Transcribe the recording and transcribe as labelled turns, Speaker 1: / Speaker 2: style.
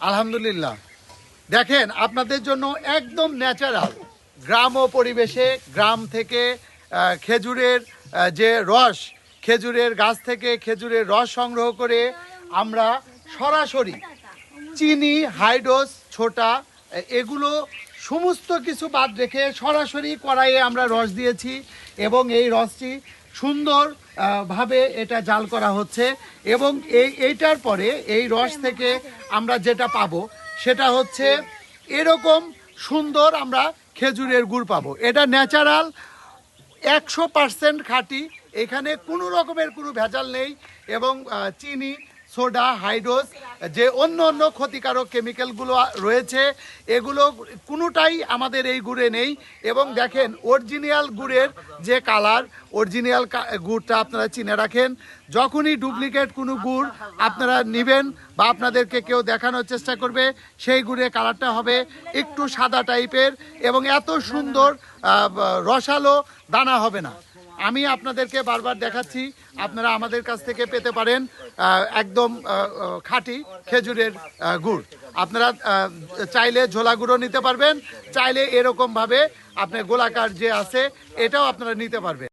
Speaker 1: আলহামদুলিল্লাহ। দেখেন, আপনাদের জন্য একদম ন্যাচারাল গ্রাম ও পরিবেশে, গ্রাম থেকে খেজুরের যে রস, খেজুরের গাছ থেকে খেজুরের রস সংগ্রহ করে আমরা সরাসরি চিনি, হাইডোস, ছোটা এগুলো সমস্ত কিছু বাদ রেখে সরাসরি কড়াইয়ে আমরা রস দিয়েছি এবং এই রসটি সুন্দর ভাবে এটা জাল করা হচ্ছে এবং এই, এইটার পরে এই রস থেকে আমরা যেটা পাবো সেটা হচ্ছে এরকম সুন্দর আমরা খেজুরের গুড় পাবো। এটা ন্যাচারাল একশো পার্সেন্ট খাঁটি, এখানে কোনো রকমের কোনো ভেজাল নেই এবং চিনি সোডা, হাইড্রোস, যে অন্য অন্য ক্ষতিকারক কেমিক্যালগুলো রয়েছে, এগুলো কোনোটাই আমাদের এই গুড়ে নেই। এবং দেখেন, অরিজিনাল গুড়ের যে কালার অরিজিনাল গুড়টা আপনারা চিনে রাখেন। যখনই ডুপ্লিকেট কোনো গুড় আপনারা নেবেন বা আপনাদেরকে কেউ দেখানোর চেষ্টা করবে, সেই গুড়ের কালারটা হবে একটু সাদা টাইপের এবং এত সুন্দর রসালো দানা হবে না। আমি আপনাদেরকে বারবার দেখাচ্ছি, আপনারা আমাদের কাছ থেকে পেতে পারেন একদম খাঁটি খেজুরের গুড়। আপনারা চাইলে ঝোলা গুঁড়ো নিতে পারবেন, চাইলে এরকমভাবে আপনার গোলাকার যে আছে, এটাও আপনারা নিতে পারবেন।